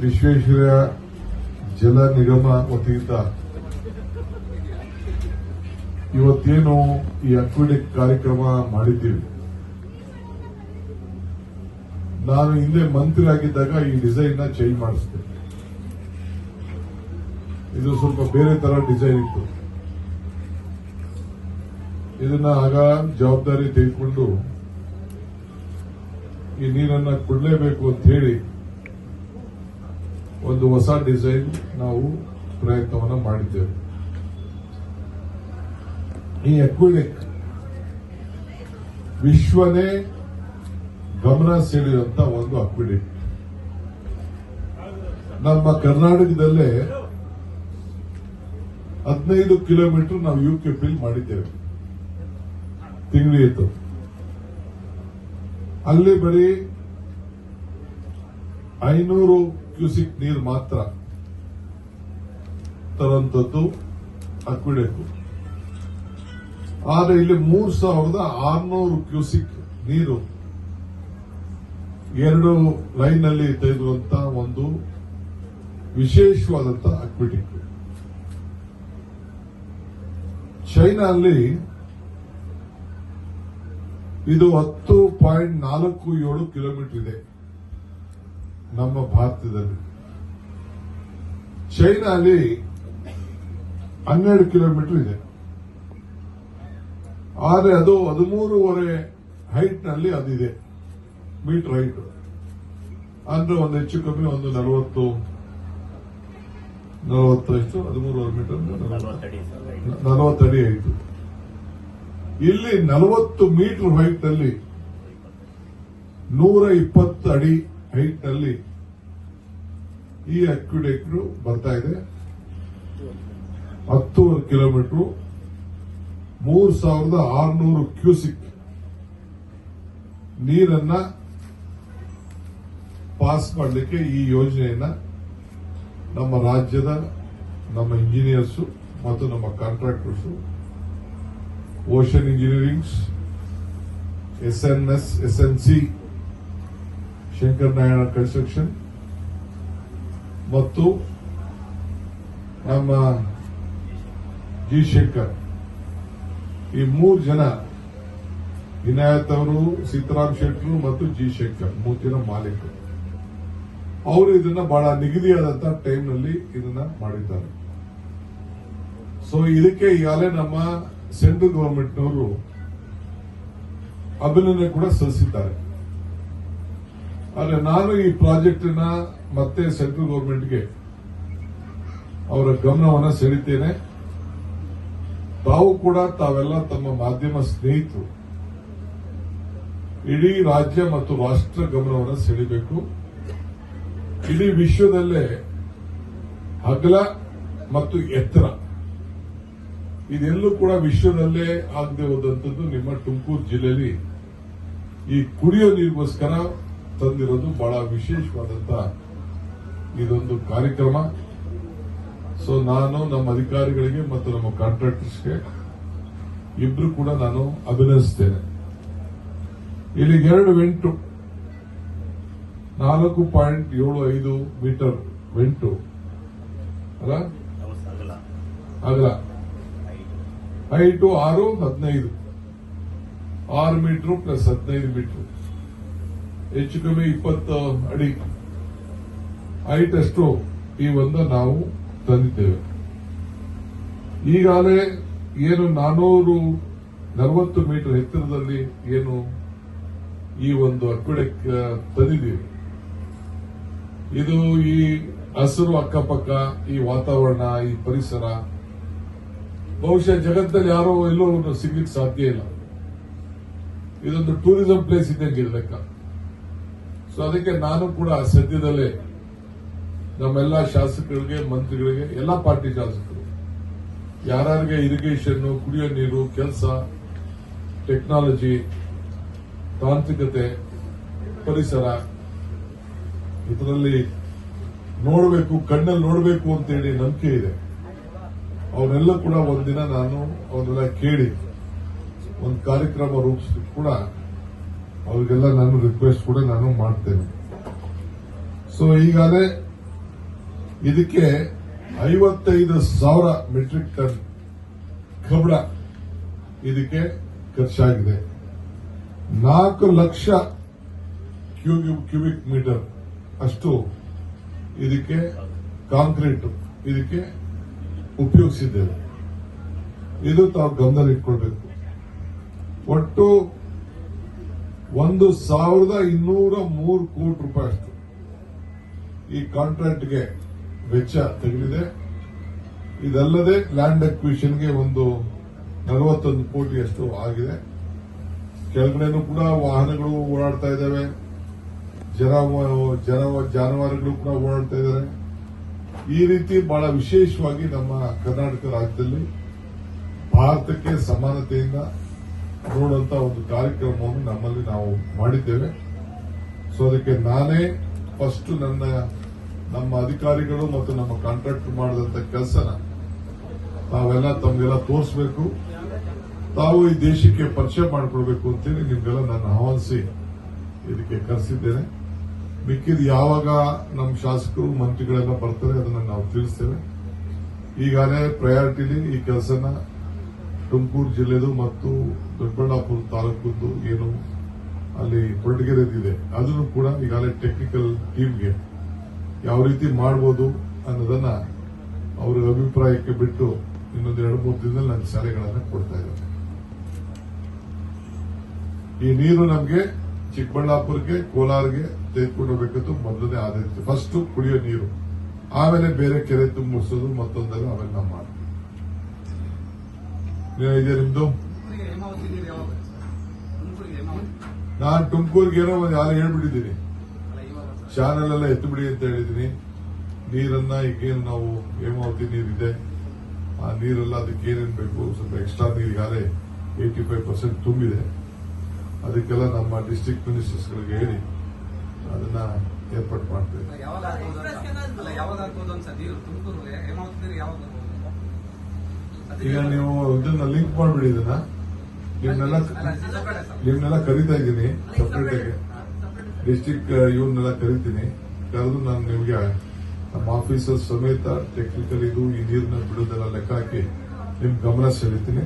ವಿಶ್ವೇಶ್ವರ ಜಲ ನಿಗಮ ವತಿಯಿಂದ ಇವತ್ತೇನು ಈ ಅಕ್ವಿಡಿಕ್ ಕಾರ್ಯಕ್ರಮ ಮಾಡಿದ್ದೀವಿ. ನಾನು ಹಿಂದೆ ಮಂತ್ರಿ ಆಗಿದ್ದಾಗ ಈ ಡಿಸೈನ್ನ ಚೇಂಜ್ ಮಾಡಿಸಿದೆ. ಇದು ಸ್ವಲ್ಪ ಬೇರೆ ತರ ಡಿಸೈನ್ ಇತ್ತು. ಇದನ್ನ ಆಗ ಜವಾಬ್ದಾರಿ ತೆಗೆದುಕೊಂಡು ಈ ನೀರನ್ನ ಕೊಡಲೇಬೇಕು ಅಂತ ಹೇಳಿ ಒಂದು ಹೊಸ ಡಿಸೈನ್ ನಾವು ಪ್ರಯತ್ನವನ್ನು ಮಾಡಿದ್ದೇವೆ. ಈ ಅಕ್ವಿಡಿಕ್ ವಿಶ್ವನೇ ಗಮನ ಸೆಳೆಯುವಂತ ಒಂದು ಅಕ್ವಿಡಿಕ್ ನಮ್ಮ ಕರ್ನಾಟಕದಲ್ಲೇ ಹದಿನೈದು ಕಿಲೋಮೀಟರ್ ನಾವು ಯು ಕೆ ಫಿಲ್ ಮಾಡಿದ್ದೇವೆ. ತಿಂಗಳಿತ್ತು ಅಲ್ಲಿ ಬರೀ ಐನೂರು ಕ್ಯೂಸಿಕ್ ನೀರು ಮಾತ್ರ ತರಂತದ್ದು ಅಕ್ವಿಡೆಕ್ ಆದ್ರೆ ಇಲ್ಲಿ ಮೂರ್ ಸಾವಿರದ ಆರ್ನೂರು ಕ್ಯೂಸಿಕ್ ನೀರು ಎರಡು ಲೈನ್ನಲ್ಲಿ ತೆಗೆದುವಂತ ಒಂದು ವಿಶೇಷವಾದಂತ ಅಕ್ವಿಟಿಕ್ ಅಲ್ಲಿ ಇದು ಹತ್ತು ಪಾಯಿಂಟ್ ನಾಲ್ಕು ಏಳು ಕಿಲೋಮೀಟರ್ ಇದೆ. ನಮ್ಮ ಭಾರತದಲ್ಲಿ. ಚೈನಾಲಿ ಹನ್ನೆರಡು ಕಿಲೋಮೀಟರ್ ಇದೆ. ಆದರೆ ಅದು ಹದಿಮೂರುವರೆ ಹೈಟ್ನಲ್ಲಿ ಅದಿದೆ. Metre height. ಅಂದ್ರೆ ಒಂದು ಹೆಚ್ಚು ಕಮ್ಮಿ ಒಂದು ನಲವತ್ತು ನಲವತ್ತೈದು ಹದಿಮೂರುವರೆ ಮೀಟರ್ ನಲವತ್ತಡಿ ಆಯಿತು ಇಲ್ಲಿ ನಲವತ್ತು ಮೀಟರ್ ಹೈಟ್ನಲ್ಲಿ ನೂರ ಇಪ್ಪತ್ತು ಅಡಿ ಹೈಟ್ನಲ್ಲಿ ಈ ಅಕ್ವಿಡೆಕ್ಟ್ ಬರ್ತಾ ಇದೆ. ಹತ್ತೂವರೆ ಕಿಲೋಮೀಟರ್, ಮೂರ್ ಸಾವಿರದ ಆರುನೂರು ಕ್ಯೂಸಿಕ್ ನೀರನ್ನ ಪಾಸ್ ಮಾಡಲಿಕ್ಕೆ ಈ ಯೋಜನೆಯನ್ನ ನಮ್ಮ ರಾಜ್ಯದ ನಮ್ಮ ಇಂಜಿನಿಯರ್ಸ್ ಮತ್ತು ನಮ್ಮ contractors ocean engineerings SNS SNC Shankar Narayana construction. ಮತ್ತು ನಮ್ಮ ಜಿ ಶಂಕರ್ ಈ ಮೂರು ಜನ ವಿನಾಯತ್ ಅವರು, ಸೀತಾರಾಮ್ ಶೆಟ್ಟರು ಮತ್ತು ಜಿ ಶಂಕರ್ ಮೂರು ಜನ ಮಾಲೀಕರು. ಅವರು ಇದನ್ನ ಬಹಳ ನಿಗದಿಯಾದಂತಹ ಟೈಮ್ನಲ್ಲಿ ಇದನ್ನ ಮಾಡಿದ್ದಾರೆ. ಸೊ ಇದಕ್ಕೆ ಈಗಾಗಲೇ ನಮ್ಮ ಸೆಂಟ್ರಲ್ ಗವರ್ಮೆಂಟ್ನವರು ಅಭಿನಂದನೆ ಕೂಡ ಸಲ್ಲಿಸಿದ್ದಾರೆ. ಆದ್ರೆ ನಾನು ಈ ಪ್ರಾಜೆಕ್ಟ್ನ ಮತ್ತೆ ಸೆಂಟ್ರಲ್ ಗೌರ್ಮೆಂಟ್ಗೆ ಅವರ ಗಮನವನ್ನು ಸೆಳಿತೇನೆ. ತಾವು ಕೂಡ ತಾವೆಲ್ಲ ತಮ್ಮ ಮಾಧ್ಯಮ ಸ್ನೇಹಿತರು. ಇಡೀ ರಾಜ್ಯ ಮತ್ತು ರಾಷ್ಟ್ರ ಗಮನವನ್ನು ಸೆಳಿಬೇಕು. ಇಡೀ ವಿಶ್ವದಲ್ಲೇ ಅಗಲ ಮತ್ತು ಎತ್ತರ. ಇದೆಲ್ಲೂ ಕೂಡ ವಿಶ್ವದಲ್ಲೇ ಆಗದೆ ಹೋದಂಥದ್ದು ನಿಮ್ಮ ತುಮಕೂರು ಜಿಲ್ಲೆಯಲ್ಲಿ ಈ ಕುಡಿಯೋ ನೀರಿಗೋಸ್ಕರ ತಂದಿರೋದು ಬಹಳ ವಿಶೇಷವಾದಂತ ಇದೊಂದು ಕಾರ್ಯಕ್ರಮ. ಸೊ ನಾನು ನಮ್ಮ ಅಧಿಕಾರಿಗಳಿಗೆ ಮತ್ತು ನಮ್ಮ ಕಾಂಟ್ರಾಕ್ಟರ್ಸ್ಗೆ ಇಬ್ರು ಕೂಡ ನಾನು ಅಭಿನಯಿಸ್ತೇನೆ ಇಲ್ಲಿ ಎರಡು ವೆಂಟು ನಾಲ್ಕು ಪಾಯಿಂಟ್ ಏಳು ಐದು ಮೀಟರ್ ವೆಂಟು ಅಲ್ಲ? ಅಗಲ. ಹೈಟು ಆರು ಹದಿನೈದು. ಆರು ಮೀಟರ್ ಪ್ಲಸ್ ಹದಿನೈದು ಮೀಟರ್. ಹೆಚ್ಚು ಕಮ್ಮಿ ಇಪ್ಪತ್ತು ಅಡಿ ಹೈಟ್ ಅಷ್ಟು ಈ ಒಂದು ನಾವು ತಂದಿದ್ದೇವೆ. ಈಗಾಗಲೇ ಏನು ನಾನೂರು ನಲವತ್ತು ಮೀಟರ್ ಎತ್ತರದಲ್ಲಿ ಏನು ಈ ಒಂದು ಅಕ್ವಿಡೆಕ್ ತಂದಿದ್ದೀವಿ. ಇದು ಈ ಹಸಿರು ಅಕ್ಕಪಕ್ಕ, ಈ ವಾತಾವರಣ, ಈ ಪರಿಸರ. ಬಹುಶಃ ಜಗತ್ತಲ್ಲಿ ಯಾರೋ ಎಲ್ಲೋ ಸಿಗ್ಲಿಕ್ಕೆ ಸಾಧ್ಯ ಇಲ್ಲ. ಇದೊಂದು ಟೂರಿಸಂ ಪ್ಲೇಸ್ ಇದ್ದಂಗೆ ಇದು ಲೆಕ್ಕ ಸೊ ಅದಕ್ಕೆ ನಾನು ಕೂಡ ಸದ್ಯದಲ್ಲೇ ನಮ್ಮೆಲ್ಲ ಶಾಸಕರಿಗೆ, ಮಂತ್ರಿಗಳಿಗೆ, ಎಲ್ಲ ಪಾರ್ಟಿ ಶಾಸಕರು ಯಾರಿಗೆ ಇರಿಗೇಷನ್ ಕುಡಿಯೋ ನೀರು, ಕೆಲಸ ಟೆಕ್ನಾಲಜಿ ತಾಂತ್ರಿಕತೆ, ಪರಿಸರ, ಇದರಲ್ಲಿ ನೋಡಬೇಕು, ಕಣ್ಣಲ್ಲಿ ನೋಡಬೇಕು ಅಂತೇಳಿ ನಂಬಿಕೆ ಇದೆ. ಅವನ್ನೆಲ್ಲ ಕೂಡ ಒಂದಿನ ನಾನು ಅವನ್ನೆಲ್ಲ ಕೇಳಿ, ಒಂದು ಕಾರ್ಯಕ್ರಮ ರೂಪಿಸ್ಲಿಕ್ಕೆ ಕೂಡ ಅವರಿಗೆಲ್ಲ ನಾನು ರಿಕ್ವೆಸ್ಟ್ ಕೂಡ ನಾನು ಮಾಡ್ತೇನೆ. ಸೊ ಈಗಾಗಲೇ ಇದಕ್ಕೆ ಐವತ್ತೈದು ಸಾವಿರ ಮೆಟ್ರಿಕ್ ಟನ್ ಕಬ್ಬಣ ಇದಕ್ಕೆ ಖರ್ಚಾಗಿದೆ. ನಾಲ್ಕು ಲಕ್ಷ ಕ್ಯೂಬಿ- ಕ್ಯೂಬಿಕ್ ಮೀಟರ್ ಅಷ್ಟು ಇದಕ್ಕೆ ಕಾಂಕ್ರೀಟ್ ಇದಕ್ಕೆ ಉಪಯೋಗಿಸಿದ್ದೇವೆ. ಇದು ತಾವು ಗಮನ ಇಟ್ಕೊಳ್ಬೇಕು ಒಟ್ಟು ಒಂದು ಸಾವಿರದ ಇನ್ನೂರ ಮೂರು ಕೋಟಿ ರೂಪಾಯಿ ಅಷ್ಟು. ಈ ಕಾಂಟ್ರಾಕ್ಟ್ಗೆ ವೆಚ್ಚ ತೆಗೆದಿದೆ. ಇದಲ್ಲದೆ ಲ್ಯಾಂಡ್ ಅಕ್ವಿಷನ್ಗೆ ಒಂದು ನಲವತ್ತೊಂದು ಕೋಟಿಯಷ್ಟು ಆಗಿದೆ. ಕೆಳಗಡೆನೂ ಕೂಡ ವಾಹನಗಳು ಓಡಾಡ್ತಾ ಇದ್ದಾವೆ. ಜನ ಜನ ಜಾನುವಾರುಗಳು ಕೂಡ ಓಡಾಡ್ತಾ ಇದ್ದಾರೆ. ಈ ರೀತಿ ಬಹಳ ವಿಶೇಷವಾಗಿ ನಮ್ಮ ಕರ್ನಾಟಕ ರಾಜ್ಯದಲ್ಲಿ ಭಾರತಕ್ಕೆ ಸಮಾನತೆಯಿಂದ ನೋಡುವಂತ ಒಂದು ಕಾರ್ಯಕ್ರಮವನ್ನು ನಮ್ಮಲ್ಲಿ ನಾವು ಮಾಡಿದ್ದೇವೆ. ಸೊ ಅದಕ್ಕೆ ನಾನೇ ಫಸ್ಟ್ ನನ್ನ, ನಮ್ಮ ಅಧಿಕಾರಿಗಳು ಮತ್ತು ನಮ್ಮ ಕಾಂಟ್ರಾಕ್ಟರ್ ಮಾಡಿದಂತ ಕೆಲಸನ ತಾವೆಲ್ಲ ತಮಗೆಲ್ಲ ತೋರಿಸಬೇಕು. ತಾವು ಈ ದೇಶಕ್ಕೆ ಪರಿಚಯ ಮಾಡಿಕೊಡ್ಬೇಕು ಅಂತೇಳಿ ನಿಮ್ಗೆಲ್ಲ ನಾನು ಆಹ್ವಾನಿಸಿ ಇದಕ್ಕೆ ಕರೆಸಿದ್ದೇನೆ. ಮಿಕ್ಕಿದ ಯಾವಾಗ ನಮ್ಮ ಶಾಸಕರು, ಮಂತ್ರಿಗಳೆಲ್ಲ ಬರ್ತಾರೆ ಅದನ್ನ ನಾವು ತಿಳಿಸ್ತೇವೆ. ಈಗಾಗಲೇ ಪ್ರಯಾರಿಟಿಲಿ ಈ ಕೆಲಸನ ತುಮಕೂರು ಜಿಲ್ಲೆದು ಮತ್ತು ದೊಡ್ಡಬಳ್ಳಾಪುರ ತಾಲೂಕದ್ದು ಏನು ಅಲ್ಲಿ ಕೊರಟಗೆರೆದಿದೆ ಅದನ್ನು ಕೂಡ ಈಗಾಗಲೇ ಟೆಕ್ನಿಕಲ್ ಟೀಮ್ಗೆ ಯಾವ ರೀತಿ ಮಾಡ್ಬೋದು ಅನ್ನೋದನ್ನ ಅವರ ಅಭಿಪ್ರಾಯಕ್ಕೆ ಬಿಟ್ಟು ಇನ್ನೊಂದು ಎರಡು ಮೂರು ದಿನದಲ್ಲಿ ನನ್ನ ಸಲಹೆಗಳನ್ನು ಕೊಡ್ತಾ ಇದ್ದಾರೆ ಈ ನೀರು ನಮಗೆ ಚಿಕ್ಕಬಳ್ಳಾಪುರಕ್ಕೆ, ಕೋಲಾರ್ಗೆ ತೆಗೆದುಕೊಂಡು ಹೋಗಬೇಕಂತ ಮೊದಲನೇ ಆದ್ಯತೆ ಫಸ್ಟ್ ಕುಡಿಯೋ ನೀರು. ಆಮೇಲೆ ಬೇರೆ ಕೆರೆ ತುಂಬಿಸೋದು ಮತ್ತೊಂದೆಲ್ಲ ಆಮೇಲೆ ನಾವು ಮಾಡ್ತೀವಿ. ತುಮಕೂರಿಗೆ ನಿಮ್ದು? ನಾನು ತುಮಕೂರಿಗೆ ಏನೋ ಒಂದು ಯಾರು ಹೇಳ್ಬಿಟ್ಟಿದ್ದೀನಿ. ಚಾನಲ್ ಎಲ್ಲ ಎತ್ತು ಬಿಡಿ ಅಂತ ಹೇಳಿದ್ದೀನಿ. ನೀರನ್ನ, ಈಗೇನು ನಾವು ಹೇಮಾವತಿ ನೀರಿದೆ. ಆ ನೀರೆಲ್ಲ ಅದಕ್ಕೆ ಏನೇನ್ ಬೇಕು? ಸ್ವಲ್ಪ ಎಕ್ಸ್ಟ್ರಾ ನೀರು ಈಗಾಗಲೇ ಏಯ್ಟಿ ಫೈವ್ ಪರ್ಸೆಂಟ್ ತುಂಬಿದೆ. ಅದಕ್ಕೆಲ್ಲ ನಮ್ಮ ಡಿಸ್ಟ್ರಿಕ್ಟ್ ಮಿನಿಸ್ಟರ್ಸ್ಗಳಿಗೆ ಹೇಳಿ ಅದನ್ನ ಏರ್ಪಾಟ್ ಮಾಡ್ತೇವೆ. ಈಗ ನೀವು ಇದನ್ನ ಲಿಂಕ್ ಮಾಡ್ಬಿಡಿ ಇದನ್ನ. ನಿಮ್ನೆಲ್ಲ ನಿಮ್ನೆಲ್ಲ ಕರಿತಾ ಇದ್ದೀನಿ ಸಪ್ರೇಟ್ ಆಗಿ. ಡಿಸ್ಟಿಕ್ ಇವ್ರನ್ನೆಲ್ಲ ಕರಿತೀನಿ. ಕರೆದು ನಾನು ನಿಮ್ಗೆ ನಮ್ಮ ಆಫೀಸರ್ ಸಮೇತ ಟೆಕ್ನಿಕಲ್ ಇದು ಈ ನೀರನ್ನ ಬಿಡೋದೆಲ್ಲ ಲೆಕ್ಕ ಹಾಕಿ ನಿಮ್ ಗಮನ ಸೆಳಿತೀನಿ.